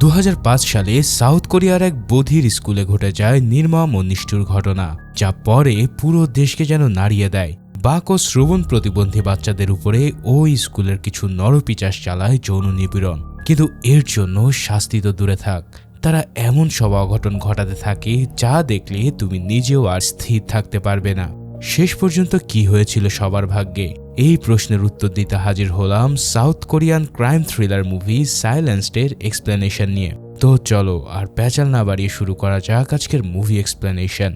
দু হাজার পাঁচ সালে সাউথ কোরিয়ার এক বধির স্কুলে ঘটে যায় নির্মম ও নিষ্ঠুর ঘটনা, যা পরে পুরো দেশকে যেন নাড়িয়ে দেয়। বাক ও শ্রবণ প্রতিবন্ধী বাচ্চাদের উপরে ওই স্কুলের কিছু নরপিচাস চালায় যৌন নিপীড়ন। কিন্তু এর জন্য শাস্তি তো দূরে থাক। তারা এমন সব অঘটন ঘটাতে থাকে যা দেখলে তুমি নিজেও আর স্থির থাকতে পারবে না। শেষ পর্যন্ত কি হয়েছিল সবার ভাগ্যে? এই প্রশ্নের উত্তর দিতে হাজির হলাম South Korean crime thriller movie সাইলেন্সডের explanation নিয়ে। তো চলো, আর প্যাচাল না বাড়িয়ে শুরু করা যাক আজকের মুভি এক্সপ্লেনেশন।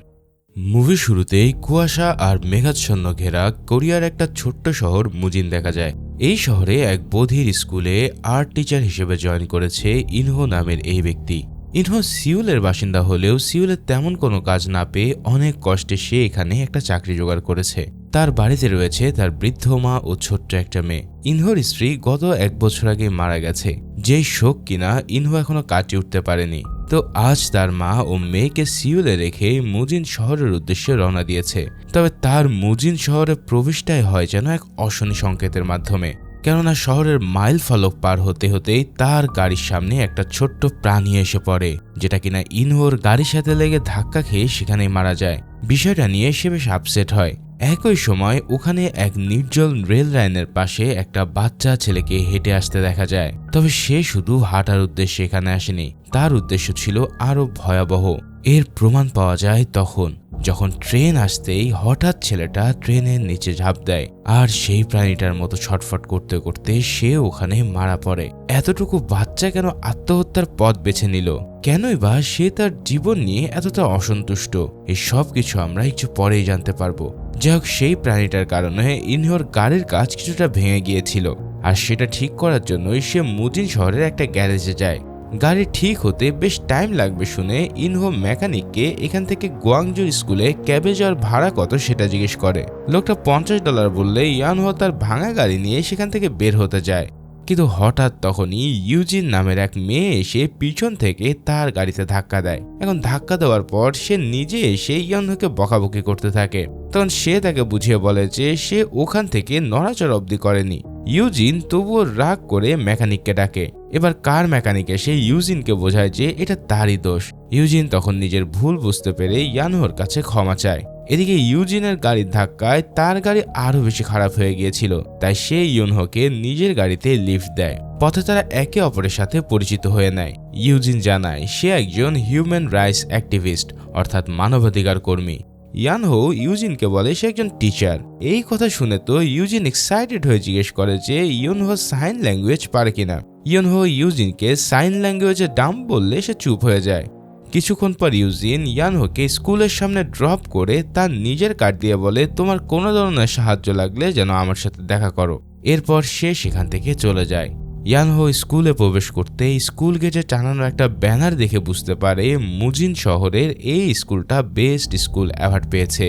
মুভি শুরুতেই কুয়াশা আর মেঘাচ্ছন্ন ঘেরা কোরিয়ার একটা ছোট্ট শহর মুজিন দেখা যায়। এই শহরে এক বধির স্কুলে আর্ট টিচার হিসেবে জয়েন করেছে ইনহো নামের এই ব্যক্তি। ইনহো সিউলের বাসিন্দা হলেও সিউলের তেমন কোনো কাজ না পেয়ে অনেক কষ্টে সে এখানে একটা চাকরি জোগাড় করেছে। তার বাড়িতে রয়েছে তার বৃদ্ধ মা ও ছোট্ট একটা মেয়ে। ইনহোর স্ত্রী গত এক বছর আগে মারা গেছে। যেই শোক কিনা ইনহো এখনও কাটিয়ে উঠতে পারেনি। তো আজ তার মা ও মেয়েকে সিউলে রেখে মুজিন শহরের উদ্দেশ্যে রওনা দিয়েছে। তবে তার মুজিন শহরে প্রবেশটাই হয় যেন এক অশনি সংকেতের মাধ্যমে। কেননা শহরের মাইল ফলক পার হতে হতেই তার গাড়ির সামনে একটা ছোট্ট প্রাণী এসে পড়ে, যেটা কিনা ইনহোর গাড়ির সাথে লেগে ধাক্কা খেয়ে সেখানেই মারা যায়। বিষয়টা নিয়ে সে বেশ আপসেট হয়। একই সময় ওখানে এক নির্জল রেল লাইনের পাশে একটা বাচ্চা ছেলেকে হেঁটে আসতে দেখা যায়। তবে সে শুধু হাঁটার উদ্দেশ্যে এখানে আসেনি, তার উদ্দেশ্য ছিল আরও ভয়াবহ। এর প্রমাণ পাওয়া যায় তখন। যখন ট্রেন আসতেই হঠাৎ ছেলেটা ট্রেনের নিচে ঝাঁপ দেয়, আর সেই প্রাণীটার মতো ছটফট করতে করতে সে ওখানে মারা পড়ে। এতটুকু বাচ্চা কেন আত্মহত্যার পথ বেছে নিল? কেনই বা সে তার জীবন নিয়ে এতটা অসন্তুষ্ট? এই সব কিছু আমরা একটু পরেই জানতে পারব। যাই হোক, সেই প্রাণীটার কারণে ইনহর গাড়ির কাজ কিছুটা ভেঙে গিয়েছিল, আর সেটা ঠিক করার জন্যই সে মুজিন শহরের একটা গ্যারেজে যায়। গাড়ি ঠিক হতে বেশ টাইম লাগবে শুনে ইনহো মেকানিককে এখান থেকে গোয়াংজুর স্কুলে ক্যাবে যাওয়ার ভাড়া কত সেটা জিজ্ঞেস করে। লোকটা পঞ্চাশ ডলার বললে ইয়ানহো তার ভাঙা গাড়ি নিয়ে সেখান থেকে বের হতে যায়। কিন্তু হঠাৎ তখনই ইউজিন নামের এক মেয়ে এসে পিছন থেকে তার গাড়িতে ধাক্কা দেয়। এখন ধাক্কা দেওয়ার পর সে নিজে এসে ইয়ানহোকে বকাবকি করতে থাকে। তখন সে তাকে বুঝিয়ে বলে যে সে ওখান থেকে নড়াচড় অবধি করেনি। ইউজিন তবুও রাগ করে মেকানিককে ডাকে। এবার কার মেকানিক? এসে ইউজিনকে বোঝায় যে এটা তারই দোষ। ইউজিন তখন নিজের ভুল বুঝতে পেরে ইয়ানহোর কাছে ক্ষমা চায়। এদিকে ইউজিনের গাড়ির ধাক্কায় তার গাড়ি আরও বেশি খারাপ হয়ে গিয়েছিল। তাই সে ইউনহোকে নিজের গাড়িতে লিফট দেয়। পথে তারা একে অপরের সাথে পরিচিত হয়ে নেয়। ইউজিন জানায়, সে একজন হিউম্যান রাইটস অ্যাক্টিভিস্ট, অর্থাৎ মানবাধিকার কর্মী। ইয়ানহো ইউজিনকে বলে, সে একজন টিচার এই কথা শুনে তো ইউজিন এক্সাইটেড হয়ে জিজ্ঞেস করে যে ইউনহো সাইন ল্যাঙ্গুয়েজ পারে কিনা? ইউনহো ইউজিনকে সাইন ল্যাঙ্গুয়েজে ডাম বললে সে চুপ হয়ে যায়। কিছুক্ষণ পর ইউজিন ইয়ানহোকে স্কুলের সামনে ড্রপ করে তার নিজের কার্ড দিয়ে বলে, তোমার কোনো ধরনের সাহায্য লাগলে যেন আমার সাথে দেখা করো। এরপর সে সেখান থেকে চলে যায়। ইয়ানহো স্কুলে প্রবেশ করতে স্কুল গেটে টানানো একটা ব্যানার দেখে বুঝতে পারে মুজিন শহরের এই স্কুলটা বেস্ট স্কুল অ্যাওয়ার্ড পেয়েছে।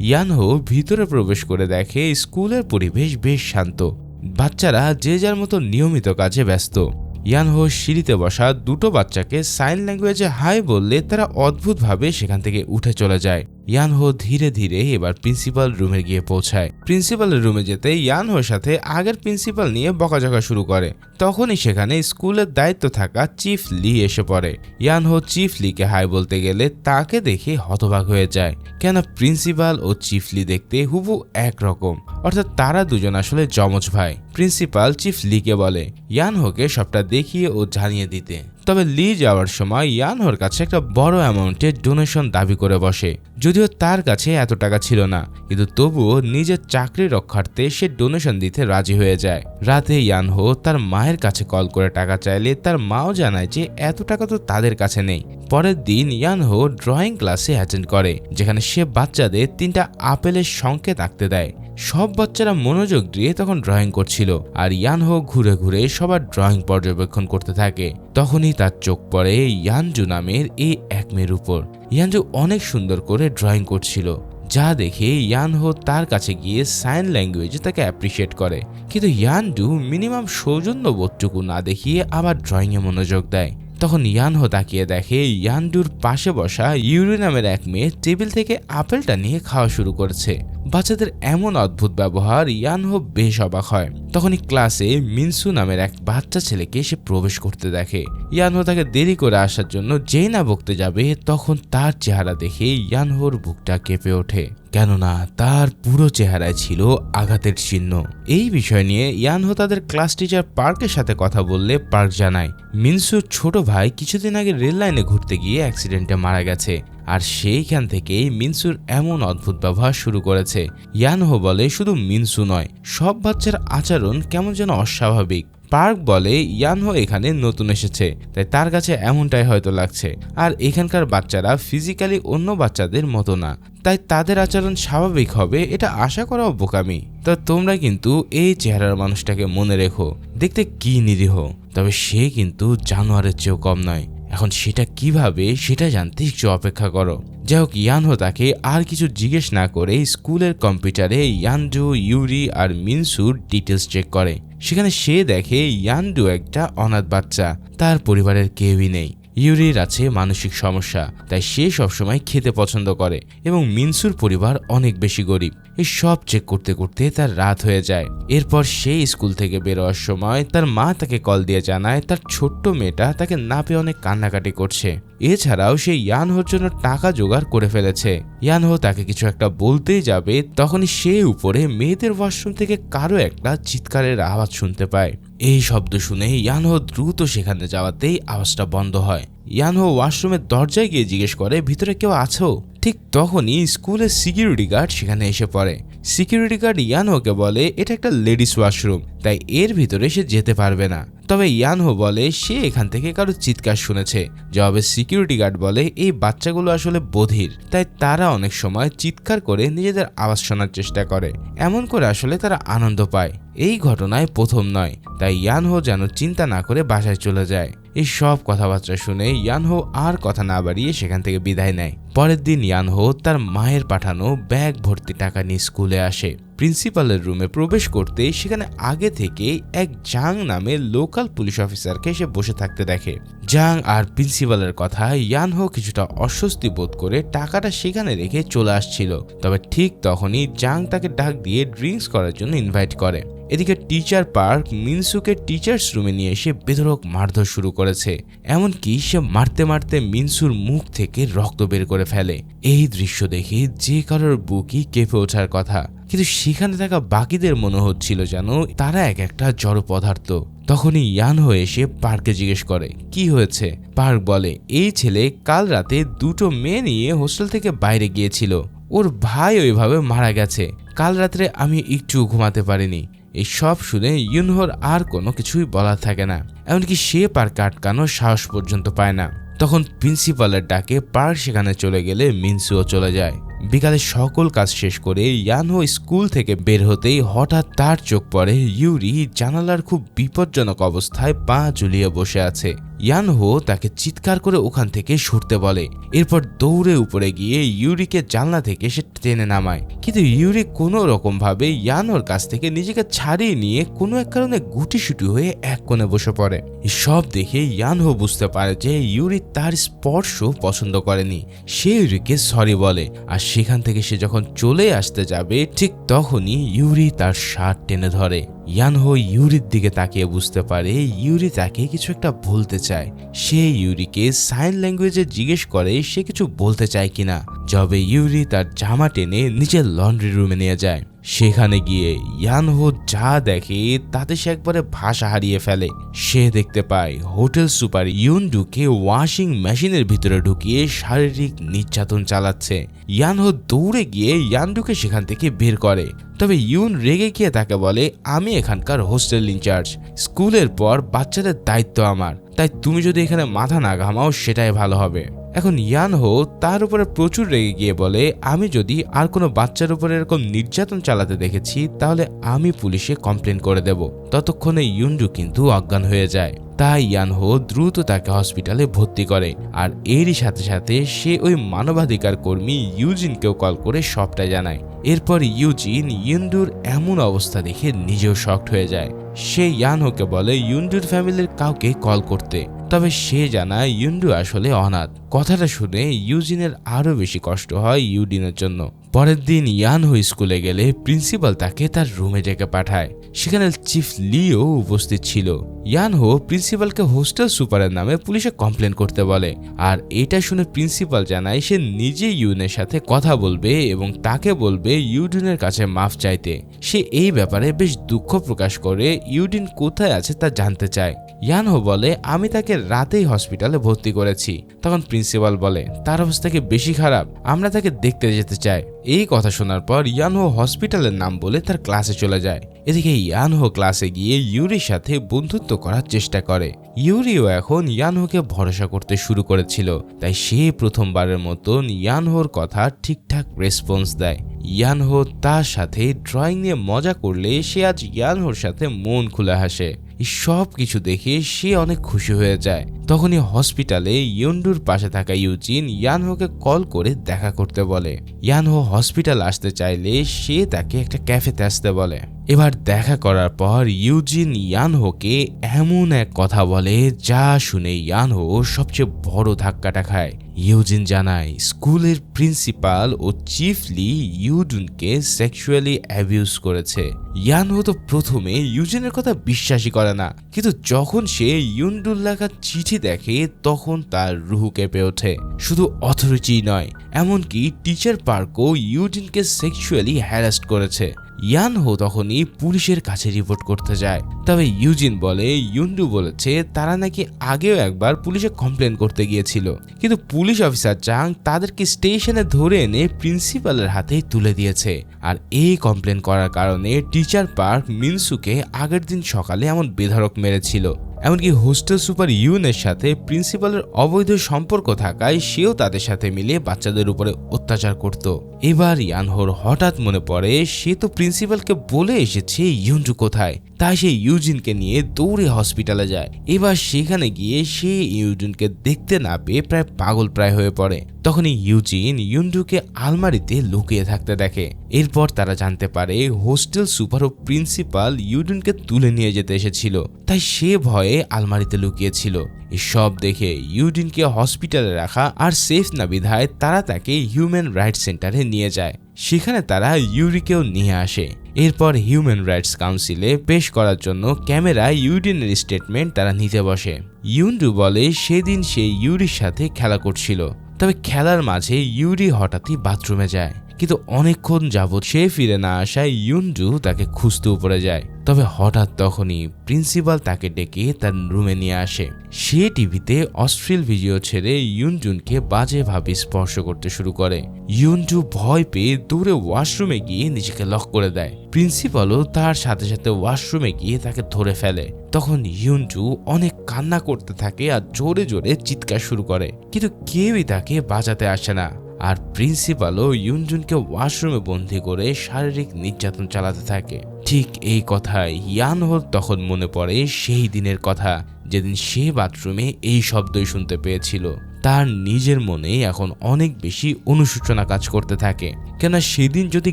ইয়ানহো ভিতরে প্রবেশ করে দেখে স্কুলের পরিবেশ বেশ শান্ত। বাচ্চারা যে যার মতো নিয়মিত কাজে ব্যস্ত। ইয়ানহো সিঁড়িতে বসা দুটো বাচ্চাকে সাইন ল্যাঙ্গুয়েজে হাই বললে তারা অদ্ভুতভাবে সেখান থেকে উঠে চলে যায়। ইয়ানহো ধীরে ধীরে এবার প্রিন্সিপাল রুমে গিয়ে পৌঁছায়। প্রিন্সিপালের রুমে যেতে ইয়ানহোর সাথে আগের প্রিন্সিপাল নিয়ে বকাঝকা শুরু করে। তখনই সেখানে স্কুলের দায়িত্ব থাকা চিফ লি এসে পড়ে। ইয়ানহো চিফ লিকে হাই বলতে গেলে তাকে দেখে হতবাক হয়ে যায়। কেন প্রিন্সিপাল ও চিফ লি দেখতে হুবু একরকম। অর্থাৎ তারা দুজন আসলে যমজ ভাই। প্রিন্সিপাল চিফ লিকে বলে, ইয়ানহোকে সবটা দেখিয়ে ও জানিয়ে দিতে। তবে লি যাওয়ার সময় ইয়ানহোর কাছে একটা বড় অ্যামাউন্টের ডোনেশন দাবি করে বসে। যদিও তার কাছে এত টাকা ছিল না, কিন্তু তবুও নিজের চাকরি রক্ষার্থে সে ডোনেশন দিতে রাজি হয়ে যায়। রাতে ইয়ানহো তার মায়ের কাছে কল করে টাকা চাইলে তার মাও জানায় যে এত টাকা তো তাদের কাছে নেই। পরের দিন ইয়ানহো ড্রয়িং ক্লাসে অ্যাটেন্ড করে, যেখানে সে বাচ্চাদের তিনটা আপেলের সংকেত আঁকতে দেয়। সব বাচ্চারা মনোযোগ দিয়ে তখন ড্রয়িং করছিল আর ইয়ানহো ঘুরে ঘুরে সবার ড্রয়িং পর্যবেক্ষণ করতে থাকে। তখনই তার চোখ পড়ে ইয়ানজু নামের এই এক মেয়ের উপর। ইয়ানজু অনেক সুন্দর করে ড্রয়িং করছিল, যা দেখে ইয়ানহো তার কাছে গিয়ে সাইন ল্যাঙ্গুয়েজে তাকে অ্যাপ্রিসিয়েট করে। কিন্তু ইয়ানডু মিনিমাম সৌজন্য বোধটুকু না দেখিয়ে আবার ড্রয়িংয়ে মনোযোগ দেয়। তখন ইয়ানহো তাকিয়ে দেখে ইয়ানডুর পাশে বসা ইউরি নামের এক মেয়ে টেবিল থেকে আপেলটা নিয়ে খাওয়া শুরু করেছে। বাচ্চাদের এমন অদ্ভুত ব্যবহার ইয়ানহো বেশ অবাক হয়। তখনই ক্লাসে মিনসু নামের এক বাচ্চা ছেলেকে সে প্রবেশ করতে দেখে। ইয়ানহো তাকে দেরি করে আসার জন্য যেই না বকতে যাবে, তখন তার চেহারা দেখে ইয়ানহোর বুকটা কেঁপে ওঠে। কেননা তার পুরো চেহারায় ছিল আঘাতের চিহ্ন। এই বিষয় নিয়ে ইয়ানহো তাদের ক্লাস টিচার পার্কের সাথে কথা বললে পার্ক জানায়, মিনসুর ছোট ভাই কিছুদিন আগে রেল লাইনে ঘুরতে গিয়ে অ্যাক্সিডেন্টে মারা গেছে। আর সেইখান থেকেই মিনসুর এমন অদ্ভুত ব্যবহার শুরু করেছে। ইয়ানহো বলে, শুধু মিনসু নয়, সব বাচ্চার আচরণ কেমন যেন অস্বাভাবিক। পার্ক বলে, ইয়ানহো এখানে নতুন এসেছে, তাই তার কাছে এমনটাই হয়তো লাগছে। আর এখানকার বাচ্চারা ফিজিক্যালি অন্য বাচ্চাদের মতো না, তাই তাদের আচরণ স্বাভাবিক হবে, এটা আশা করাও বোকামি। তা তোমরা কিন্তু এই চেহারার মানুষটাকে মনে রেখো, দেখতে কি নিরীহ, তবে সে কিন্তু জানোয়ারের চেয়েও কম নয়। এখন সেটা কীভাবে, সেটা জানতে একটু অপেক্ষা করো। যাই হোক ইয়ানহো তাকে আর কিছু জিজ্ঞেস না করে স্কুলের কম্পিউটারে ইয়ানডু, ইউরি আর মিনসুর ডিটেলস চেক করে। সেখানে সে দেখে ইয়ানডু একটা অনাথ বাচ্চা, তার পরিবারের কেউই নেই। ইউরির আছে মানসিক সমস্যা, তাই সে সবসময় খেতে পছন্দ করে এবং মিনসুর পরিবার অনেক বেশি গরিব। এই সব চেক করতে করতে তার রাত হয়ে যায়। এরপর সেই স্কুল থেকে বেরোয়ার সময় তার মা তাকে কল দিয়ে জানায় তার ছোট্ট মেয়েটা তাকে না পেয়ে অনেক কান্নাকাটি করছে। এছাড়াও সে ইয়ানহোর জন্য টাকা জোগাড় করে ফেলেছে। ইয়ানহো তাকে কিছু একটা বলতেই যাবে, তখনই সে উপরে মেয়েদের ওয়াশরুম থেকে কারও একটা চিৎকারের আওয়াজ শুনতে পায়। এই শব্দ শুনে ইয়ানহো দ্রুত সেখানে যাওয়াতেই আওয়াজটা বন্ধ হয়। ইয়ানহো ওয়াশরুমের দরজায় গিয়ে জিজ্ঞেস করে, ভিতরে কেউ আছো? ঠিক তখনই স্কুলের সিকিউরিটি গার্ড সেখানে এসে পড়ে। সিকিউরিটি গার্ড ইয়ানহোকে বলে, এটা একটা লেডিস ওয়াশরুম, তাই এর ভিতরে সে যেতে পারবে না। তবে ইয়ানহো বলে, সে এখান থেকে কারও চিৎকার শুনেছে। জবাবে সিকিউরিটি গার্ড বলে, এই বাচ্চাগুলো আসলে বধির, তাই তারা অনেক সময় চিৎকার করে নিজেদের আওয়াজ শোনার চেষ্টা করে। এমন করে আসলে তারা আনন্দ পায়। এই ঘটনায় প্রথম নয়, তাই ইয়ানহো যেন চিন্তা না করে বাসায় চলে যায়। এই সব কথাবার্তা শুনে ইয়ানহো আর কথা না বাড়িয়ে সেখান থেকে বিদায় নেয়। পরের দিন ইয়ানহো তার মায়ের পাঠানো ব্যাগ ভর্তি টাকা নিয়ে স্কুলে আসে। প্রিন্সিপালের রুমে প্রবেশ করতে সেখানে আগে থেকে এক জাং নামে লোকাল পুলিশ অফিসারকে সে বসে থাকতে দেখে। জাং আর প্রিন্সিপালের কথা ইয়ানহো কিছুটা অস্বস্তি বোধ করে টাকাটা সেখানে রেখে চলে আসছিল। তবে ঠিক তখনই জাং তাকে ডাক দিয়ে ড্রিঙ্কস করার জন্য ইনভাইট করে। এদিকে টিচার পার্ক মিনসুকে টিচার্স রুমে নিয়ে এসে বেধরক মারধর শুরু করেছে। এমনকি সে মারতে মারতে মিনসুর মুখ থেকে রক্ত বের করে ফেলে। এই দৃশ্য দেখে যে কারোর বুকই কেঁপে ওঠার কথা। কিন্তু সেখানে থাকা বাকিদের মনে হচ্ছিল যেন তারা এক একটা জড় পদার্থ। তখনই ইয়ান হয়ে এসে পার্কে জিজ্ঞেস করে, কি হয়েছে? পার্ক বলে, এই ছেলে কাল রাতে দুটো মেয়ে নিয়ে হোস্টেল থেকে বাইরে গিয়েছিল। ওর ভাই ওইভাবে মারা গেছে। কাল রাত্রে আমি একটু ঘুমাতে পারিনি। এই সব শুনে ইউনহোর আর কোনো কিছুই বলা থাকে না, এমনকি সে পার্কে আটকানোর সাহস পর্যন্ত পায় না। তখন প্রিন্সিপালের ডাকে পার্ক সেখানে চলে গেলে মিনসুও চলে যায়। বিকালে সকল কাজ শেষ করে ইয়ানহো স্কুল থেকে বের হতেই হঠাৎ তার চোখ পড়ে ইউরি জানালার খুব বিপজ্জনক অবস্থায় পা ঝুলিয়ে বসে আছে। ইয়ানহো তাকে চিৎকার করে ওখান থেকে সরতে বলে। এরপর দৌড়ে উপরে গিয়ে ইউরিকে জানলা থেকে সে টেনে নামায়। কিন্তু ইউরি কোনো রকম ভাবে ইয়ানোর কাছ থেকে নিজেকে ছাড়িয়ে নিয়ে কোনো এক কারণে গুটিসুটি হয়ে এক কোণে বসে পড়ে। সব দেখে ইয়ানহো বুঝতে পারে যে ইউরি তার স্পর্শ পছন্দ করেনি। সে ইউরিকে সরি বলে, আর সেখান থেকে সে যখন চলে আসতে যাবে, ঠিক তখনই ইউরি তার শার্ট টেনে ধরে। ইয়ানহো ইউরির দিকে তাকিয়ে বুঝতে পারে ইউরি তাকে কিছু একটা বলতে চায়। সে ইউরিকে সাইন ল্যাঙ্গুয়েজে জিজ্ঞেস করে সে কিছু বলতে চায় কিনা। যবে ইউরি তার জামা টেনে নিজের লন্ড্রি রুমে নিয়ে যায়। সেখানে গিয়ে ইয়ানহো যা দেখে তাতে সে একবারে ভাষা হারিয়ে ফেলে। সে দেখতে পায় হোটেল সুপার ইউনডুকে ওয়াশিং মেশিনের ভিতরে ঢুকিয়ে শারীরিক নির্যাতন চালাচ্ছে। ইয়ানহো দৌড়ে গিয়ে ইয়ানডুকে সেখান থেকে বের করে। তবে ইউন রেগে গিয়ে তাকে বলে, আমি এখানকার হোস্টেল ইনচার্জ। স্কুলের পর বাচ্চাদের দায়িত্ব আমার। তাই তুমি যদি এখানে মাথা না ঘামাও, সেটাই ভালো হবে। এখন ইয়ানহো তার উপরে প্রচুর রেগে গিয়ে বলে, আমি যদি আর কোনো বাচ্চার উপরে এরকম নির্যাতন চালাতে দেখেছি, তাহলে আমি পুলিশে কমপ্লেন করে দেব। ততক্ষণে ইউনজু কিন্তু অজ্ঞান হয়ে যায়। তাই ইয়ানহো দ্রুত তাকে হসপিটালে ভর্তি করে আর এরই সাথে সাথে সে ওই মানবাধিকার কর্মী ইউজিনকেও কল করে সবটা জানায়। এরপর ইউজিন ইউন্ডুর এমন অবস্থা দেখে নিজেও শক্ট হয়ে যায়। সে ইয়ানহোকে বলে ইউন্ডুর ফ্যামিলির কাউকে কল করতে। তবে সে জানায় ইউন্ডু আসলে অনাথ। কথাটা শুনে ইউজিনের আরও বেশি কষ্ট হয় ইউডিনের জন্য। পরের দিন ইয়ানহো স্কুলে গেলে প্রিন্সিপাল তাকে তার রুমে ডেকে পাঠায়। সেখানে চিফ লিও উপস্থিত ছিল। ইয়ানহো প্রিন্সিপালকে হোস্টেল সুপারের নামে পুলিশে কমপ্লেন করতে বলে। আর এটা শুনে প্রিন্সিপাল জানায়, সে নিজে ইউনের সাথে কথা বলবে এবং তাকে বলবে ইউডিনের কাছে মাফ চাইতে। সে এই ব্যাপারে বেশ দুঃখ প্রকাশ করে ইউডিন কোথায় আছে তা জানতে চায়। ইয়ানহো বলে, আমি তাকে রাতেই হসপিটালে ভর্তি করেছি। তখন প্রিন্সিপাল বলে, তার অবস্থা কি বেশি খারাপ? আমরা তাকে দেখতে যেতে চাই। এই কথা শোনার পর ইয়ানহো হসপিটালের নাম বলে তার ক্লাসে চলে যায়। এদিকে ইয়ানহো ক্লাসে গিয়ে ইউরির সাথে বন্ধুত্ব করার চেষ্টা করে। ইউরিও এখন ইয়ানহোকে ভরসা করতে শুরু করেছিল, তাই সে প্রথমবারের মতন ইয়ানহোর কথা ঠিকঠাক রেসপন্স দেয়। ইয়ানহো তার সাথে ড্রয়িং নিয়ে মজা করলে সে আজ ইয়ানহোর সাথে মন খুলে হাসে। এই সব কিছু দেখে সে অনেক খুশি হয়ে যায়। তখনই হসপিটালে ইয়ন্ডুর পাশে থাকা ইউজিন ইয়ানহোকে কল করে দেখা করতে বলে। ইয়ানহো হসপিটাল আসতে চাইলে সে তাকে একটা ক্যাফেতে আসতে বলে। এবার দেখা করার পর ইউজিন ইয়ানহোকে এমন এক কথা বলে যা শুনে ইয়ানহো সবচেয়ে বড় ধাক্কাটা খায়। ইউজিন জানায়, স্কুলের প্রিন্সিপাল ও চিফলি ইউডুনকে সেক্সুয়ালি অ্যাবিউজ করেছে। ইয়ানহো তো প্রথমে ইউজিনের কথা বিশ্বাসই করে না, কিন্তু যখন সে ইউন্ডুর লেখা চিঠি দেখে তখন তার রুহু কেঁপে ওঠে। শুধু অথরিটি নয়, এমনকি টিচার পার্কও ইউজিনকে সেক্সুয়ালি হ্যারাস্ট করেছে। ইয়ানহো তখনই পুলিশের কাছে রিপোর্ট করতে যায়। তবে ইউজিন বলে, ইউন্ডু বলেছে, তারা নাকি আগেও একবার পুলিশে কমপ্লেন করতে গিয়েছিল। কিন্তু পুলিশ অফিসার চাং তাদেরকে স্টেশনে ধরে এনে প্রিন্সিপালের হাতেই তুলে দিয়েছে। আর এই কমপ্লেন করার কারণে টিচার পার্ক মিনসুকে আগের দিন সকালে এমন বেধরক মেরেছিল। এমনকি হোস্টেল সুপার ইউনের সাথে প্রিন্সিপালের অবৈধ সম্পর্ক থাকায় সেও তাদের সাথে মিলে বাচ্চাদের উপরে অত্যাচার করত। এবার ইয়ানহোর হঠাৎ মনে পড়ে, সে তো প্রিন্সিপালকে বলে এসেছে ইউনটু কোথায়? তাই সে ইউজিনকে নিয়ে দৌড়ে হসপিটালে যায়। এবার সেখানে গিয়ে সে ইউজিনকে দেখতে না পেয়ে প্রায় পাগল প্রায় হয়ে পড়ে। তখনই ইউজিন ইউন্ডুকে আলমারিতে লুকিয়ে থাকতে দেখে। এরপর তারা জানতে পারে হোস্টেল সুপার ও প্রিন্সিপাল ইউডুনকে তুলে নিয়ে যেতে এসেছিল। তাই সে ভয়ে আলমারিতে লুকিয়েছিল এসব দেখে ইউডিনকে হসপিটালে রাখা আর সেফ না বিধায় তারা তাকে হিউম্যান রাইটস সেন্টারে নিয়ে যায়। সেখানে তারা ইউরিকেও নিয়ে আসে। এরপর হিউম্যান রাইটস কাউন্সিলে পেশ করার জন্য ক্যামেরা ইউডিনের স্টেটমেন্ট তারা নিতে বসে। ইউন্ডু বলে, সেদিন সে ইউরির সাথে খেলা করছিল। তবে খেলার মাঝে ইউরি হঠাৎই বাথরুমে যায়। কিন্তু অনেকক্ষণ যাবৎ সে ফিরে না আসায় ইউন্ডু তাকে খুঁজতে উপরে যায়। তবে হঠাৎ তখনই প্রিন্সিপাল তাকে ডেকে তার রুমে নিয়ে আসে। সে টিভিতে অশ্লীল ভিডিও ছেড়ে ইউনজুনকে বাজেভাবে স্পর্শ করতে শুরু করে। ইউনজু ভয় পেয়ে দূরে ওয়াশরুমে গিয়ে নিজেকে লক করে দেয়। প্রিন্সিপালও তার সাথে সাথে ওয়াশরুমে গিয়ে তাকে ধরে ফেলে। তখন ইউনজু অনেক কান্না করতে থাকে আর জোরে জোরে চিৎকার শুরু করে। কিন্তু কেউই তাকে বাঁচাতে আসে না। আর প্রিন্সিপালও ইউনজুনকে ওয়াশরুমে বন্দি করে শারীরিক নির্যাতন চালাতে থাকে। ঠিক এই কথায় ইয়ানহোর তখন মনে পড়ে সেই দিনের কথা, যেদিন সে বাথরুমে এই শব্দই শুনতে পেয়েছিল। তার নিজের মনে এখন অনেক বেশি অনুশোচনা কাজ করতে থাকে। কেন সেদিন যদি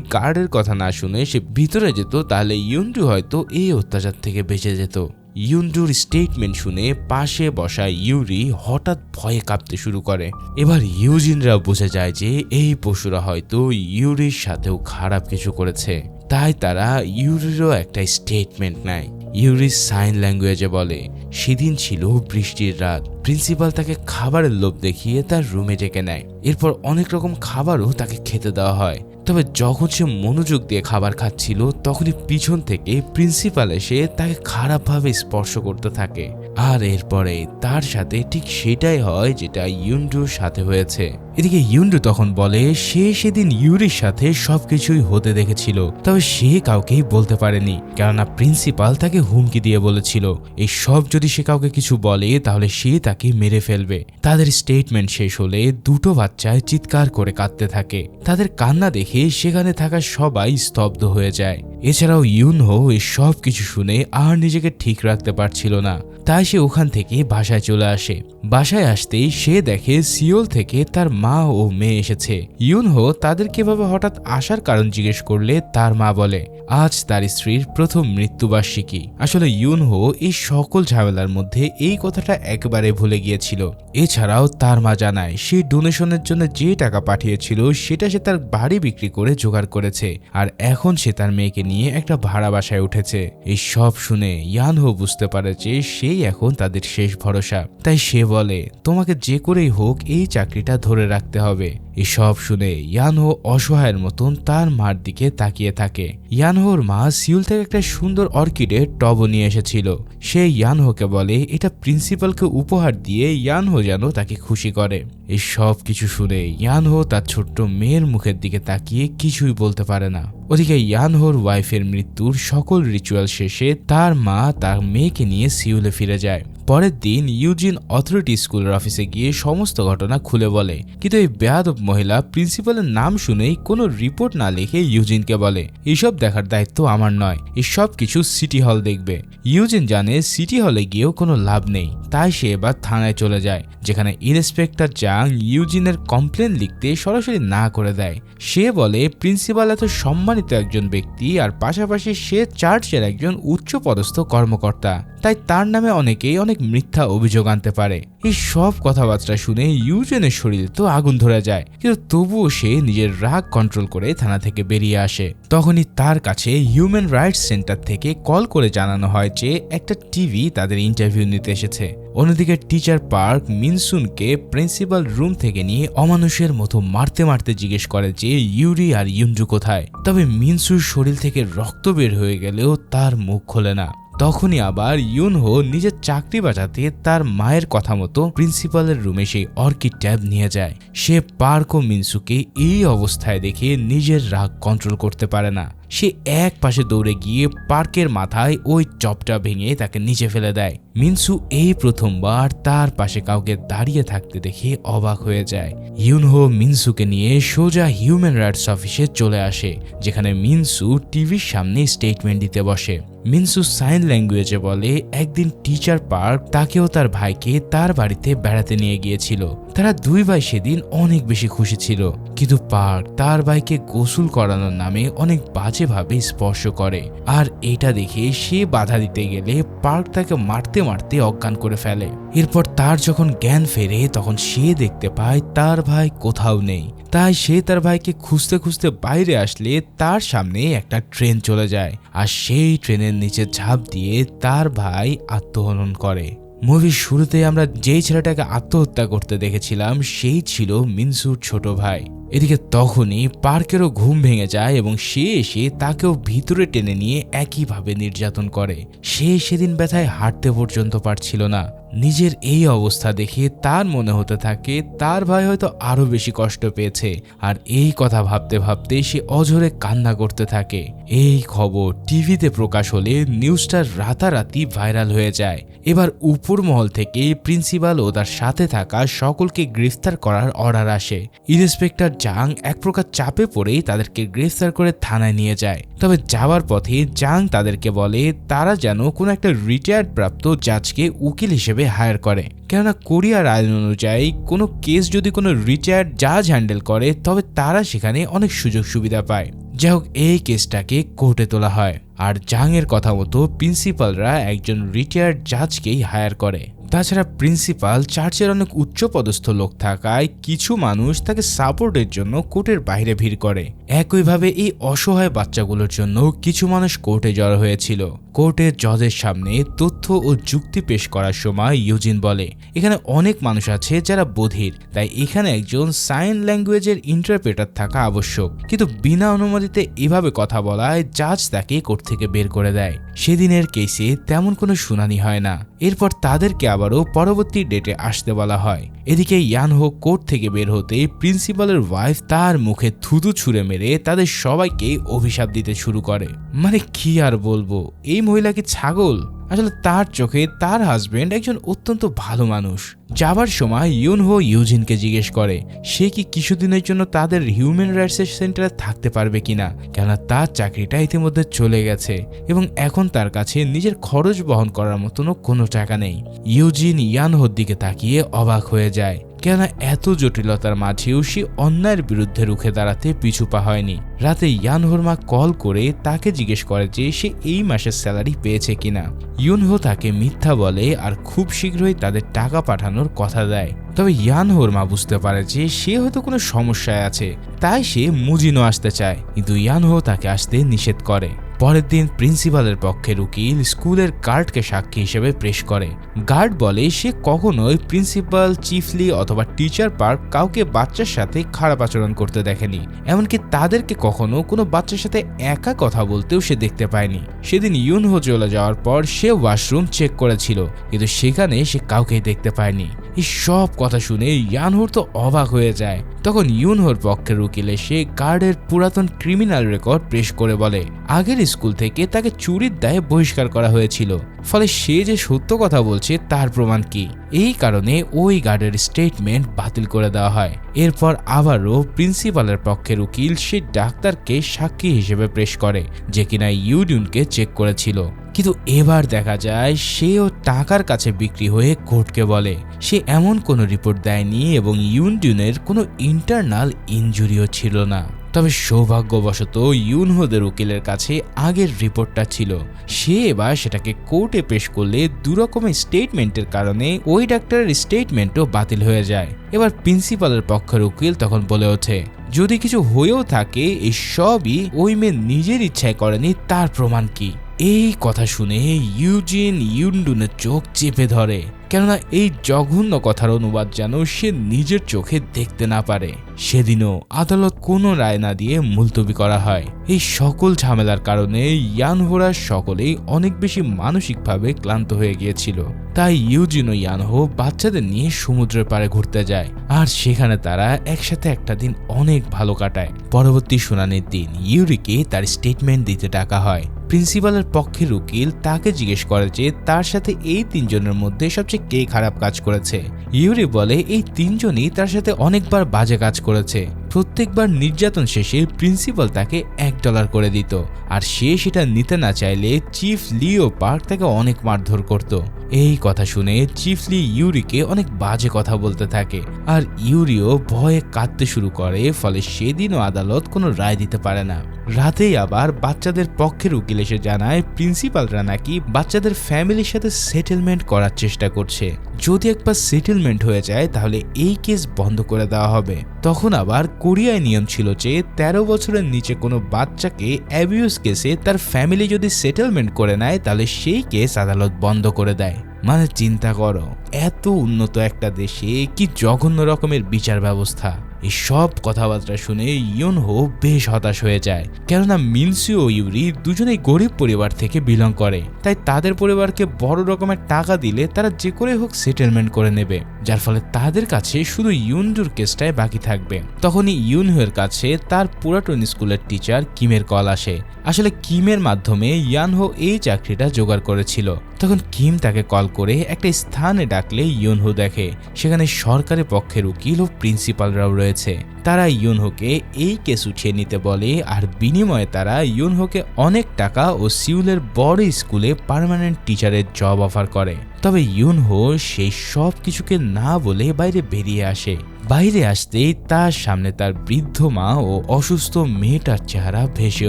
গার্ডের কথা না শুনে সে ভিতরে যেত, তাহলে ইউন্ডু হয়তো এই অত্যাচার থেকে বেঁচে যেত। ইউন্ডুর স্টেটমেন্ট শুনে পাশে বসা ইউরি হঠাৎ ভয়ে কাঁপতে শুরু করে। এবার ইউজিনরা বুঝে যায় যে এই পশুরা হয়তো ইউরির সাথেও খারাপ কিছু করেছে। তাই তারা ইউরিরও একটা স্টেটমেন্ট নেয়। ইউরি সাইন ল্যাঙ্গুয়েজে বলে, সেদিন ছিল বৃষ্টির রাত। প্রিন্সিপাল তাকে খাবারের লোভ দেখিয়ে তার রুমে ডেকে নেয়। এরপর অনেক রকম খাবারও তাকে খেতে দেওয়া হয়। তবে যখন সে মনোযোগ দিয়ে খাবার খাচ্ছিল, তখনই পিছন থেকে প্রিন্সিপাল এসে তাকে খারাপভাবে স্পর্শ করতে থাকে। আর এরপরে তার সাথে ঠিক সেটাই হয় যেটা ইউন্ডুর সাথে হয়েছে। এদিকে ইউন্ডু তখন বলে, সে সেদিন ইউরির সাথে সবকিছুই হতে দেখেছিল, তবে সে কাউকেই বলতে পারেনি, কেননা প্রিন্সিপাল তাকে হুমকি দিয়ে বলেছিল। এই সব যদি সে কাউকে কিছু বলে, তাহলে সে তাকে মেরে ফেলবে। তাদের স্টেটমেন্ট শেষ হলে দুটো বাচ্চায় চিৎকার করে কাঁদতে থাকে। তাদের কান্না দেখে সেখানে থাকা সবাই স্তব্ধ হয়ে যায়। এছাড়াও ইউনহো এই সব কিছু শুনে আর নিজেকে ঠিক রাখতে পারছিল না। তাই সে ওখান থেকে বাসায় চলে আসে। বাসায় আসতেই সে দেখে সিওল থেকে তার মা ও মেয়ে এসেছে। ইউনহো তাদের কীভাবে হঠাৎ আসার কারণ জিজ্ঞেস করলে তার মা বলে আজ তার স্ত্রীর প্রথম মৃত্যুবার্ষিকী। আসলে ইউনহো এই সকল ঝামেলার মধ্যে এই কথাটা একবারে ভুলে গিয়েছিল। এছাড়াও তার মা জানায়, সে ডোনেশনের জন্য যে টাকা পাঠিয়েছিল সেটা সে তার বাড়ি বিক্রি করে জোগাড় করেছে আর এখন সে তার মেয়েকে নিয়ে একটা ভাড়া বাসায় উঠেছে। এই সব শুনে ইয়ানহো বুঝতে পারে যে সেই এখন তাদের শেষ ভরসা। তাই সে বলে, তোমাকে যে করেই হোক এই চাকরিটা ধরে রাখতে হবে। এসব শুনে ইয়ানহো অসহায়ের মতন তার মার দিকে তাকিয়ে থাকে। ইয়ানহোর মা সিউল থেকে একটা সুন্দর অর্কিডের টবও নিয়ে এসেছিল। সে ইয়ানহোকে বলে, এটা প্রিন্সিপালকে উপহার দিয়ে ইয়ানহো যেন তাকে খুশি করে। এই সব কিছু শুনে ইয়ানহো তার ছোট্ট মেয়ের মুখের দিকে তাকিয়ে কিছুই বলতে পারে না। ওদিকে ইয়ানহোর ওয়াইফের মৃত্যুর সকল রিচুয়াল শেষে তার মা তার মেয়েকে নিয়ে সিউলে ফিরে যায়। পরের দিন ইউজিন অথরিটি স্কুলের অফিসে গিয়ে সমস্ত ঘটনা খুলে বলে। কিন্তু এই বেয়াদব মহিলা প্রিন্সিপালের নাম শুনেই কোনো রিপোর্ট না লিখে ইউজিনকে বলে, এসব দেখার দায়িত্ব আমার নয়। এসব কিছু সিটি হল দেখবে। ইউজিন জানে সিটি হলে গিয়েও কোনো লাভ নেই। তাই সে এবার থানায় চলে যায়, যেখানে ইন্সপেক্টর জাং ইউজিনের কমপ্লেন লিখতে সরাসরি না করে দেয়। সে বলে, প্রিন্সিপাল এত সম্মানিত একজন ব্যক্তি, আর পাশাপাশি সে চার্চের একজন উচ্চপদস্থ কর্মকর্তা। তাই তার নামে অনেকেই অনেক মিথ্যা অভিযোগ আনতে পারে। এই সব কথাবার্তা শুনে ইউজেনের শরীর তো আগুন ধরে যায়। কিন্তু তবুও সে নিজের রাগ কন্ট্রোল করে থানা থেকে বেরিয়ে আসে। তখনই তার কাছে হিউম্যান রাইটস সেন্টার থেকে কল করে জানানো হয় যে একটা টিভি তাদের ইন্টারভিউ নিতে এসেছে। অন্যদিকে টিচার পার্ক মিনসুনকে প্রিন্সিপাল রুম থেকে নিয়ে অমানুষের মতো মারতে মারতে জিজ্ঞেস করে যে, ইউরি আর ইউনজু কোথায়? তবে মিনসুর শরীর থেকে রক্ত বের হয়ে গেলেও তার মুখ খোলে না। তখনই আবার ইউনহো নিজের চাকরি বাঁচাতে তার মায়ের কথা মতো প্রিন্সিপালের রুমে সেই অর্কিড ট্যাব নিয়ে যায়। সে পার্ক মিনসুকে এই অবস্থায় দেখে নিজের রাগ কন্ট্রোল করতে পারে না। সে এক পাশে দৌড়ে গিয়ে পার্কের মাথায় ওই চপটা ভেঙে তাকে নিচে ফেলে দেয়। মিনসু এই প্রথমবার তার পাশে কাউকে দাঁড়িয়ে থাকতে দেখে অবাক হয়ে যায়। ইউনহো মিনসুকে নিয়ে সোজা হিউম্যান রাইটস অফিসে চলে আসে, যেখানে মিনসু টিভির সামনে স্টেটমেন্ট দিতে বসে। মিনসু সাইন ল্যাঙ্গুয়েজে বলে, একদিন টিচার পার্ক তাকেও তার ভাইকে তার বাড়িতে বেড়াতে নিয়ে গিয়েছিল। তারা দুই ভাই সেদিন অনেক বেশি খুশি ছিল। কিন্তু পার্ক তার ভাইকে গোসল করানোর নামে অনেক বাজেভাবে স্পর্শ করে। আর এটা দেখে সে বাধা দিতে গেলে পার্ক তাকে মারতে মারতে অজ্ঞান করে ফেলে। এরপর তার যখন জ্ঞান ফেরে, তখন সে দেখতে পায় তার ভাই কোথাও নেই। তাই সে তার ভাইকে খুঁজতে খুঁজতে বাইরে আসলে তার সামনে একটা ট্রেন চলে যায়। আর সেই ট্রেনের নিচে ঝাঁপ দিয়ে তার ভাই আত্মহনন করে। মুভির শুরুতে আমরা যেই ছেলেটাকে আত্মহত্যা করতে দেখেছিলাম, সেই ছিল মিনসুর ছোট ভাই। এদিকে তখনই পার্কেরও ঘুম ভেঙে যায় এবং সে এসে তাকেও ভিতরে টেনে নিয়ে একইভাবে নির্যাতন করে। সে সেদিন ব্যথায় হাঁটতে পর্যন্ত পারছিল না। নিজের এই অবস্থা দেখে তার মনে হতে থাকে, তার ভাই হয়তো আরও বেশি কষ্ট পেয়েছে। আর এই কথা ভাবতে ভাবতে সে অঝরে কান্না করতে থাকে। এই খবর টিভিতে প্রকাশ হলে নিউজটা রাতারাতি ভাইরাল হয়ে যায়। এবার উপর মহল থেকে প্রিন্সিপাল ও তার সাথে থাকা সকলকে গ্রেফতার করার অর্ডার আসে। ইন্সপেক্টর জাং এক প্রকার চাপে পড়েই তাদেরকে গ্রেফতার করে থানায় নিয়ে যায়। তবে যাওয়ার পথে জাং তাদেরকে বলে, তারা যেন কোনো একটা রিটায়ার্ড প্রাপ্ত জাজকে উকিল হিসেবে হায়ার করে। কেননা কোরিয়ার আইন অনুযায়ী কোনো কেস যদি কোনো রিটায়ার্ড জাজ হ্যান্ডেল করে, তবে তারা সেখানে অনেক সুযোগ সুবিধা পায়। যাই হোক, এই কেসটাকে কোর্টে তোলা হয়। আর জাংয়ের কথা মতো প্রিন্সিপালরা একজন রিটায়ার্ড জাজকেই হায়ার করে। তাছাড়া প্রিন্সিপাল চার্চের অনেক উচ্চপদস্থ লোক থাকায় কিছু মানুষ তাকে সাপোর্টের জন্য কোর্টের বাইরে ভিড় করে। একইভাবে এই অসহায় বাচ্চাগুলোর জন্য কিছু মানুষ কোর্টে জড়ো হয়েছিল। কোর্টের জজের সামনে তথ্য ও যুক্তি পেশ করার সময় ইউজিন বলে, এখানে অনেক মানুষ আছে যারা বধির, তাই এখানে একজন সাইন ল্যাঙ্গুয়েজের ইন্টারপ্রেটার থাকা আবশ্যক। কিন্তু বিনা অনুমতিতে এভাবে কথা বলায় জাজ তাকে কোর্ট থেকে বের করে দেয়। সেদিনের কেসে তেমন কোনো শুনানি হয় না। এরপর তাদেরকে আবারও পরবর্তী ডেটে আসতে বলা হয়। এদিকে ইয়ানহো কোর্ট থেকে বের হতে প্রিন্সিপালের ওয়াইফ তার মুখে থুতু ছুঁড়ে মেরে তাদের সবাইকে অভিশাপ দিতে শুরু করে। মানে কি আর বলব? এই মহিলা কি ছাগল? আসলে তার চোখে তার হাজবেন্ড একজন অত্যন্ত ভালো মানুষ। যাবার সময় ইউনহো ইউজিনকে জিজ্ঞেস করে, সে কি কিছুদিনের জন্য তাদের হিউম্যান রাইটস সেন্টারে থাকতে পারবে কিনা? কেননা তার চাকরিটা ইতিমধ্যে চলে গেছে এবং এখন তার কাছে নিজের খরচ বহন করার মতনও কোনো টাকা নেই। ইউজিন ইয়ানহোর দিকে তাকিয়ে অবাক হয়ে যায়। কেননা এত জটিলতার মাঝেও সে অন্যায়ের বিরুদ্ধে রুখে দাঁড়াতে পিছুপা হয়নি। রাতে ইয়ানহোর মা কল করে তাকে জিজ্ঞেস করে যে সে এই মাসের স্যালারি পেয়েছে কিনা। ইউনহো তাকে মিথ্যা বলে আর খুব শীঘ্রই তাদের টাকা পাঠানোর কথা দেয়। তবে ইয়ানহোর মা বুঝতে পারে যে সে হয়তো কোনো সমস্যায় আছে, তাই সে মুজিনো আসতে চায়। কিন্তু ইয়ানহো তাকে আসতে নিষেধ করে। পরের দিন প্রিন্সিপালের পক্ষের উকিল স্কুলের গার্ডকে সাক্ষী হিসেবে পেশ করে। গার্ড বলে সে কখনোই প্রিন্সিপাল চিফলি অথবা টিচার পার্ক কাউকে বাচ্চার সাথে খারাপ আচরণ করতে দেখেনি। এমনকি তাদেরকে কখনো কোনো বাচ্চার সাথে একা কথা বলতেও সে দেখতে পায়নি। সেদিন ইউনহো চলে যাওয়ার পর সে ওয়াশরুম চেক করেছিল, কিন্তু সেখানে সে কাউকেই দেখতে পায়নি। এই সব কথা শুনে ইয়ানহোর তো অবাক হয়ে যায়। তখন ইউনহোর পক্ষের উকিল এসে গার্ডের পুরাতন ক্রিমিনাল রেকর্ড পেশ করে বলে, আগের স্কুল থেকে তাকে চুরির দায়ে বহিষ্কার করা হয়েছিল। ফলে সে যে সত্য কথা বলছে তার প্রমাণ কি? এই কারণে ওই গার্ডের স্টেটমেন্ট বাতিল করে দেওয়া হয়। এরপর আবারও প্রিন্সিপালের পক্ষের উকিল সে ডাক্তারকে সাক্ষী হিসেবে পেশ করে, যে কিনা ইউডিউনকে চেক করেছিল। কিন্তু এবার দেখা যায় সেও টাকার কাছে বিক্রি হয়ে কোর্টকে বলে। সে এমন কোনো রিপোর্ট দেয়নি এবং ইউনডিউনের কোনো ইন্টারনাল ইনজুরিও ছিল না। তবে সৌভাগ্যবশত ইউনহোদের উকিলের কাছে আগের রিপোর্টটা ছিল। সে এবার সেটাকে কোর্টে পেশ করলে দুরকমের স্টেটমেন্টের কারণে ওই ডাক্তারের স্টেটমেন্টও বাতিল হয়ে যায়। এবার প্রিন্সিপালের পক্ষের উকিল তখন বলে ওঠে যদি কিছু হয়েও থাকে এই সবই ওই মেয়ে নিজের ইচ্ছায় করেনি, তার প্রমাণ কি? এই কথা শুনে ইউজিন ইউন্ডুনের চোখ চেপে ধরে, কেননা এই জঘন্য কথার অনুবাদ যেন সে নিজের চোখে দেখতে না পারে। সেদিনও আদালত কোনো রায় না দিয়ে মুলতবি করা হয়। এই সকল ঝামেলার কারণে ইয়ানহোরা সকলেই অনেক বেশি মানসিকভাবে ক্লান্ত হয়ে গিয়েছিল। তাই ইউজিন ও ইয়ানহো বাচ্চাদের নিয়ে সমুদ্রের পাড়ে ঘুরতে যায়, আর সেখানে তারা একসাথে একটা দিন অনেক ভালো কাটায়। পরবর্তী শুনানির দিন ইউরিকে তার স্টেটমেন্ট দিতে ডাকা হয়। প্রিন্সিপালের পক্ষের উকিল তাকে জিজ্ঞেস করে যে তার সাথে এই তিনজনের মধ্যে সবচেয়ে কে খারাপ কাজ করেছে। ইউরি বলে, এই তিনজনই তার সাথে অনেকবার বাজে কাজ করেছে। প্রত্যেকবার নির্যাতন শেষে প্রিন্সিপাল তাকে এক ডলার করে দিত। আর সে সেটা নিতে না চাইলে চিফ লিও পার্ক তাকে অনেক মারধর করত। এই কথা শুনে চিফলি ইউরিকে অনেক বাজে কথা বলতে থাকে। আর ইউরিও ভয়ে কাঁদতে শুরু করে, ফলে সেদিনও আদালত কোনো রায় দিতে পারে না। রাতেই আবার বাচ্চাদের পক্ষের উকিল এসে জানায়, প্রিন্সিপালরা নাকি বাচ্চাদের ফ্যামিলির সাথে সেটেলমেন্ট করার চেষ্টা করছে। যদি একবার সেটেলমেন্ট হয়ে যায়, তাহলে এই কেস বন্ধ করে দেওয়া হবে। তখন আবার কোরিয়ায় নিয়ম ছিল যে, তেরো বছরের নিচে কোনো বাচ্চাকে অ্যাবিউজ কেসে তার ফ্যামিলি যদি সেটেলমেন্ট করে নেয়, তাহলে সেই কেস আদালত বন্ধ করে দেয়। মানে চিন্তা করো, এত উন্নত একটা দেশে কি জঘন্য রকমের বিচার ব্যবস্থা? এই সব কথাবার্তা শুনে ইয়নহো বেশ হতাশ হয়ে যায়। কেননা মিনসি ও ইউরি দুজনেই গরিব পরিবার থেকে বিলং করে। তাই তাদের পরিবারকে বড় রকমের টাকা দিলে তারা যে করে হোক সেটেলমেন্ট করে নেবে। যার ফলে তাদের কাছে শুধু ইউনজুর কেসটাই বাকি থাকবে। তখনই ইউনহোয়ের কাছে তার পুরাতন স্কুলের টিচার কিমের কল আসে। আসলে কিমের মাধ্যমে ইয়ানহো এই চাকরিটা জোগাড় করেছিল। তখন কিম তাকে কল করে একটা স্থানে ডাকলে ইউনহো দেখে। সেখানে সরকারের পক্ষের উকিল ও প্রিন্সিপালরাও রয়েছে। তারা ইউনহোকে এই কেস উঠিয়ে নিতে বলে আর বিনিময়ে তারা ইউনহোকে অনেক টাকা ও সিউলের বড় স্কুলে পার্মানেন্ট টিচারের জব অফার করে। তবে ইউনহো সেই সব কিছুকে না বলে বাইরে বেরিয়ে আসে। বাইরে আসতেই তার সামনে তার বৃদ্ধ মা ও অসুস্থ মেয়েটার চেহারা ভেসে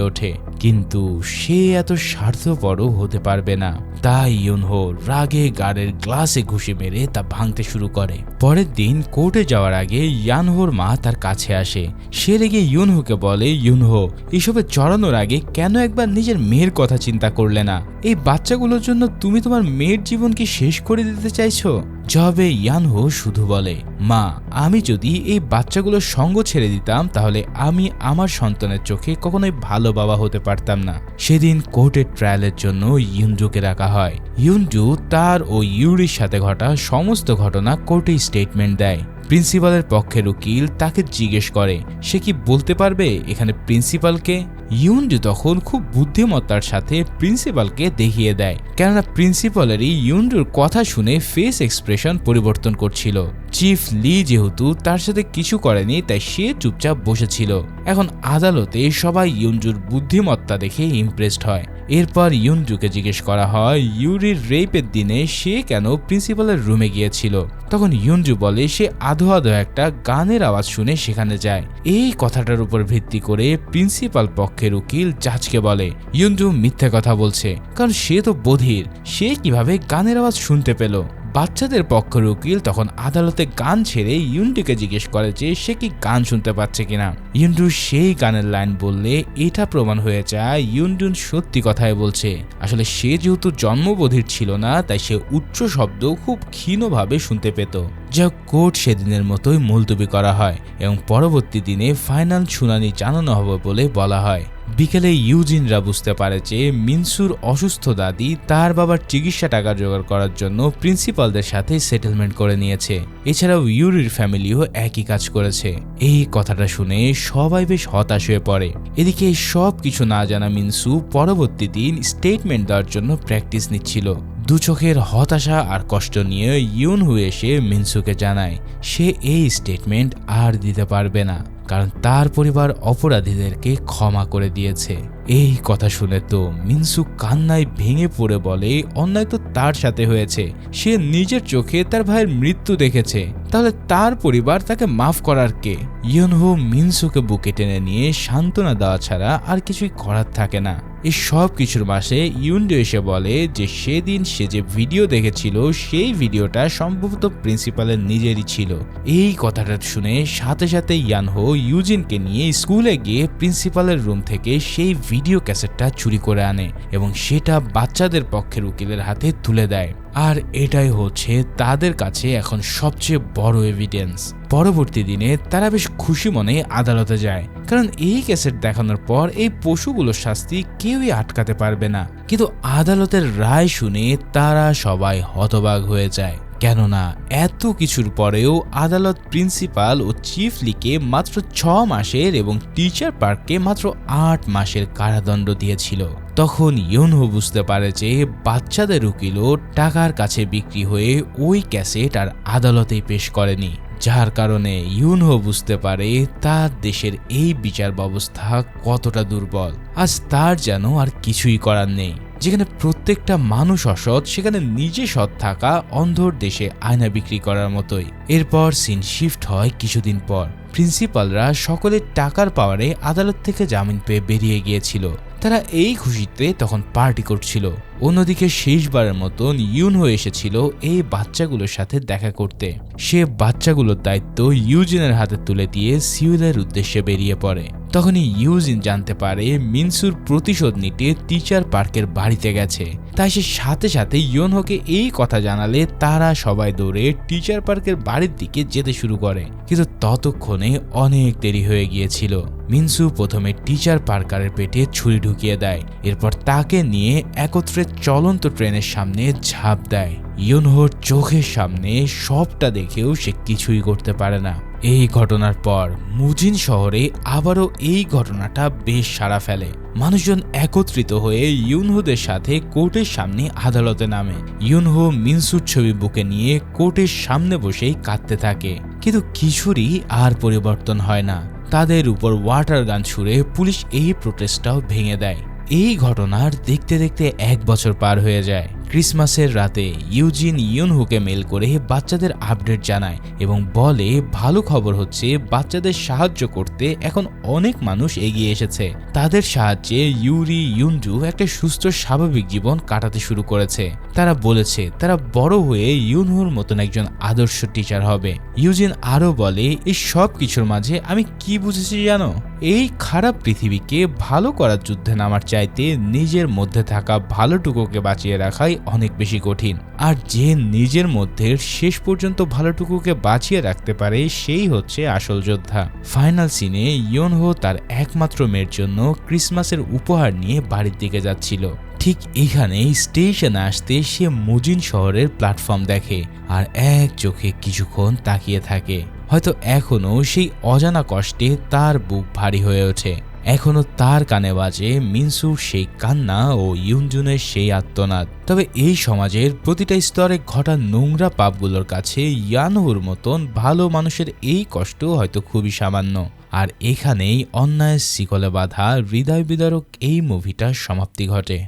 ওঠে। কিন্তু সে এত স্বার্থপরও হতে পারবে না। তাই ইউনহো রাগে গাড়ের গ্লাসে ঘুষে মেরে তা ভাঙতে শুরু করে। পরের দিন কোর্টে যাওয়ার আগে ইয়ানহোর মা তার কাছে আসে। সে রেগে ইউনহোকে বলে, ইউনহো, এসবে চড়ানোর আগে কেন একবার নিজের মেয়ের কথা চিন্তা করলে না? এই বাচ্চাগুলোর জন্য তুমি তোমার মেয়ের জীবন কি শেষ করে দিতে চাইছো? জবে ইয়ানহো শুধু বলে, মা, আমি যদি এই বাচ্চাগুলোর সঙ্গ ছেড়ে দিতাম, তাহলে আমি আমার সন্তানের চোখে কখনোই ভালো বাবা হতে পারতাম না। সেদিন কোর্টের ট্রায়ালের জন্য ইউনজুকে রাখা হয়। ইউনজু তার ও ইউরির সাথে ঘটা সমস্ত ঘটনা কোর্টে স্টেটমেন্ট দেয়। প্রিন্সিপালের পক্ষের উকিল তাকে জিজ্ঞেস করে, সে কি বলতে পারবে এখানে প্রিন্সিপালকে? ইউনজু তখন খুব বুদ্ধিমত্তার সাথে প্রিন্সিপালকে দেখিয়ে দেয়। কেননা প্রিন্সিপালেরই ইউনজুর কথা শুনে ফেস এক্সপ্রেশন পরিবর্তন করছিল। চিফ লি যেহেতু তার সাথে কিছু করেনি, তাই সে চুপচাপ বসেছিল। এখন আদালতে সবাই ইউনজুর বুদ্ধিমত্তা দেখে ইমপ্রেসড হয়। এরপর ইউনজুকে জিজ্ঞেস করা হয়, ইউরির রেপের দিনে সে কেন প্রিন্সিপালের রুমে গিয়েছিল? তখন ইউনজু বলে, সে আধো আধো একটা গানের আওয়াজ শুনে সেখানে যায়। এই কথাটার উপর ভিত্তি করে প্রিন্সিপাল পক্ষের উকিল জাজকে বলে ইউনজু মিথ্যে কথা বলছে, কারণ সে তো বধির, সে কীভাবে গানের আওয়াজ শুনতে পেল? বাচ্চাদের পক্ষের উকিল তখন আদালতে গান ছেড়ে ইউনডুকে জিজ্ঞেস করে যে সে কি গান শুনতে পাচ্ছে কিনা। ইউন্ডু সেই গানের লাইন বললে, এটা প্রমাণ হয়ে যায় ইউন্ডুন সত্যি কথাই বলছে। আসলে সে যেহেতু জন্মবোধির ছিল না, তাই সে উচ্চ শব্দ খুব ক্ষীণভাবে শুনতে পেত। যা কোর্ট সেদিনের মতোই মুলতবি করা হয় এবং পরবর্তী দিনে ফাইনাল শুনানি জানানো হবে বলে বলা হয়। বিকেলে ইউজিনরা বুঝতে পারে যে মিনসুর অসুস্থ দাদি তার বাবার চিকিৎসা টাকা জোগাড় করার জন্য প্রিন্সিপালদের সাথে সেটেলমেন্ট করে নিয়েছে। এছাড়াও ইউরির ফ্যামিলিও একই কাজ করেছে। এই কথাটা শুনে সবাই বেশ হতাশ হয়ে পড়ে। এদিকে সব কিছু না জানা মিনসু পরবর্তী দিন স্টেটমেন্ট দেওয়ার জন্য প্র্যাকটিস নিচ্ছিল। দু চোখের হতাশা আর কষ্ট নিয়ে ইউনহু এসে মিনসুকে জানায়, সে এই স্টেটমেন্ট আর দিতে পারবে না। কারণ তার পরিবার অপরাধীদেরকে ক্ষমা করে দিয়েছে। এই কথা শুনে তো মিনসু কান্নায় ভেঙে পড়ে বলে অন্যায় তো তার সাথে হয়েছে। সে নিজের চোখে তার ভাইয়ের মৃত্যু দেখেছে। তাহলে তার পরিবার তাকে মাফ করার কে? ইয়নহো মিনসুকে বুকে টেনে নিয়ে সান্ত্বনা দেওয়া ছাড়া আর কিছুই করার থাকে না। এই সব কিছুর মাসে ইউন্ডো এসে বলে যে সেদিন সে যে ভিডিও দেখেছিল, সেই ভিডিওটা সম্ভবত প্রিন্সিপালের নিজেরই ছিল। এই কথাটা শুনে সাথে সাথে ইয়ানহো ইউজিনকে নিয়ে স্কুলে গিয়ে প্রিন্সিপালের রুম থেকে সেই ভিডিও ক্যাসেটটা চুরি করে আনে এবং সেটা বাচ্চাদের পক্ষের উকিলের হাতে তুলে দেয়। আর এটাই হচ্ছে তাদের কাছে এখন সবচেয়ে বড় এভিডেন্স পরবর্তী দিনে তারা বেশ খুশি মনে আদালতে যায়। কারণ এই ক্যাসেট দেখানোর পর এই পশুগুলোর শাস্তি কেউই আটকাতে পারবে না। কিন্তু আদালতের রায় শুনে তারা সবাই হতবাক হয়ে যায়। কেননা এত কিছুর পরেও আদালত প্রিন্সিপাল ও চিফ লিকে মাত্র ছ মাসের এবং টিচার পার্ককে মাত্র আট মাসের কারাদণ্ড দিয়েছিল। তখন ইউনহো বুঝতে পারে যে বাচ্চাদের উকিলও টাকার কাছে বিক্রি হয়ে ওই ক্যাসেট আর আদালতেই পেশ করেনি। যার কারণে ইউনহো বুঝতে পারে তার দেশের এই বিচার ব্যবস্থা কতটা দুর্বল। আজ তার যেন আর কিছুই করার নেই। যেখানে প্রত্যেকটা মানুষ অসৎ, সেখানে নিজে সৎ থাকা অন্ধর দেশে আয়না বিক্রি করার মতোই। এরপর সিন শিফট হয় কিছুদিন পর। প্রিন্সিপালরা সকলের টাকার পাওয়ারে আদালত থেকে জামিন পেয়ে বেরিয়ে গিয়েছিল। তারা এই খুশিতে তখন পার্টি করছিল। অন্যদিকে শেষবারের মতন ইউনহো এসেছিল এই বাচ্চাগুলোর সাথে দেখা করতে। সে বাচ্চাগুলোর দায়িত্ব ইউজিনের হাতে তুলে দিয়ে সিউলের উদ্দেশ্যে বেরিয়ে পড়ে। তখনই ইউজিন জানতে পারে মিনসুর প্রতিশোধ নিতে টিচার পার্কের বাড়িতে গেছে। তাই সে সাথে সাথে ইয়নহোকে এই কথা জানালে তারা সবাই দৌড়ে টিচার পার্কের বাড়ির দিকে যেতে শুরু করে। কিন্তু ততক্ষণে অনেক দেরি হয়ে গিয়েছিল। মিনসু প্রথমে টিচার পার্কারের পেটে ছুরি ঢুকিয়ে দেয়, এরপর তাকে নিয়ে একত্রে চলন্ত ট্রেনের সামনে ঝাঁপ দেয়। ইয়নহোর চোখের সামনে সবটা দেখেও সে কিছুই করতে পারে না। এই ঘটনার পর মুজিন শহরে আবারও এই ঘটনাটা বেশ সাড়া ফেলে। মানুষজন একত্রিত হয়ে ইউনহুদের সাথে কোর্টের সামনে আদালতে নামে। ইউনহো মিনসুর ছবি বুকে নিয়ে কোর্টের সামনে বসেই কাঁদতে থাকে। কিন্তু কিছুরই আর পরিবর্তন হয় না। তাদের উপর ওয়াটার গান ছুড়ে পুলিশ এই প্রোটেস্টটাও ভেঙে দেয়। এই ঘটনার দেখতে দেখতে এক বছর পার হয়ে যায়। ক্রিসমাসের রাতে ইউজিন ইউনহুকে মেল করে বাচ্চাদের আপডেট জানায় এবং বলে, ভালো খবর হচ্ছে, বাচ্চাদের সাহায্য করতে এখন অনেক মানুষ এগিয়ে এসেছে। তাদের সাহায্যে ইউরি ইউনজু একটা সুস্থ, স্বাভাবিক জীবন কাটাতে শুরু করেছে। তারা বলেছে, তারা বড় হয়ে ইউনহুর মতন একজন আদর্শ টিচার হবে। ইউজিন আরও বলে, এই সব কিছুর মাঝে আমি কি বুঝেছি জানো? এই খারাপ পৃথিবীকে ভালো করার যুদ্ধে নামার চাইতে নিজের মধ্যে থাকা ভালোটুকুকে বাঁচিয়ে রাখাই অনেক বেশি কঠিন। আর যে নিজের মধ্যে শেষ পর্যন্ত ভালোটুকুকে বাঁচিয়ে রাখতে পারে, সেই হচ্ছে আসল যোদ্ধা। ফাইনাল সিনে ইয়নহো তার একমাত্র মেয়ের জন্য ক্রিসমাসের উপহার নিয়ে বাড়ির দিকে যাচ্ছিল। ঠিক এখানেই স্টেশনে আসতে সে মুজিন শহরের প্ল্যাটফর্ম দেখে আর এক চোখে কিছুক্ষণ তাকিয়ে থাকে। হয়তো এখনও সেই অজানা কষ্টে তার বুক ভারী হয়ে ওঠে। এখনও তার কানে বাজে মিনসুর সেই কান্না ও ইউনজুনের সেই আত্মনাদ। তবে এই সমাজের প্রতিটা স্তরে ঘটা নোংরা পাপগুলোর কাছে ইয়ানহুর মতন ভালো মানুষের এই কষ্ট হয়তো খুবই সামান্য। আর এখানেই অন্যায়ের শিকলে বাঁধা হৃদয় বিদারক এই মুভিটার সমাপ্তি ঘটে।